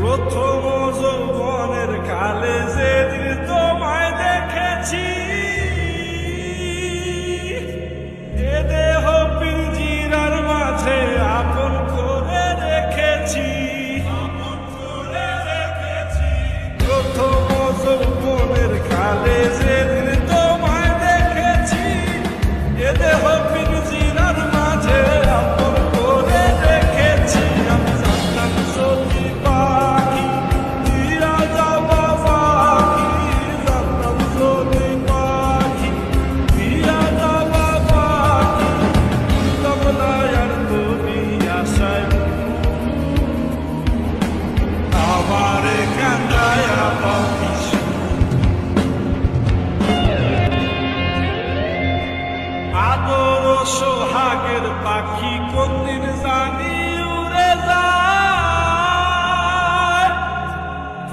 প্রথম ও সোহাগের পাখি কোনদিন জানি উড়ে যায়।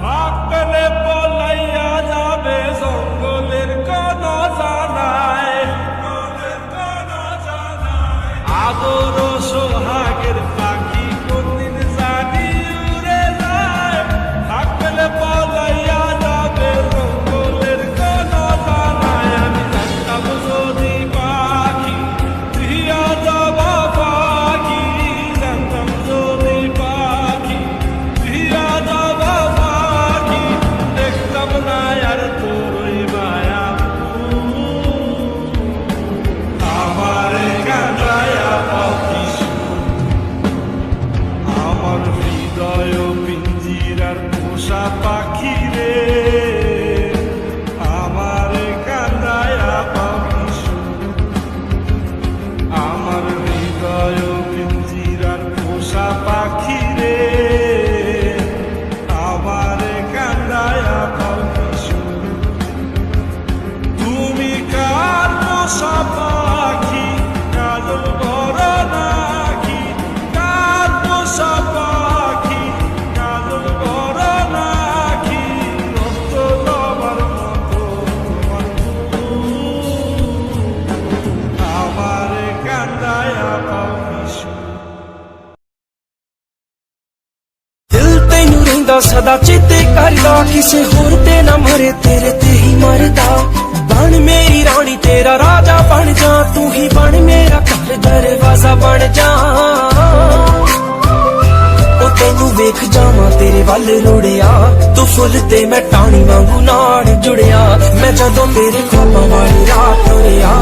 ভাগ পেলে পলাইয়া যাবে জঙ্গলের কোন জানায় আদর সোহাগের ਤੈਨੂੰ ਸਦਾ ਚੇਤੇ ਕਰਦਾ, ਕਿਸੇ ਹੋਰ ਤੇ ਨਾ ਮਰੇ, ਤੇਰੇ ਤੇ ਹੀ ਮਰਦਾ। ਬਣ ਮੇਰੀ ਰਾਣੀ, ਤੇਰਾ ਰਾਜਾ ਬਣ ਜਾ, ਤੂੰ ਹੀ ਬਣ ਮੇਰਾ ਘਰ, ਦਰਵਾਜ਼ਾ ਬਣ ਜਾ। ਉਹ ਤੈਨੂੰ ਵੇਖ ਜਾਵਾਂ, ਤੇਰੇ ਵੱਲ ਰੁੜਿਆ ਤੂੰ ਫੁੱਲ ਤੇ ਮੈਂ ਟਾਣੀ ਵਾਂਗੂ ਨਾਲ ਜੁੜਿਆ। ਮੈਂ ਜਦੋਂ ਤੇਰੇ ਖਾਬਾਂ ਵਾਲੀ ਰਾਤ ਤੁਰਿਆ।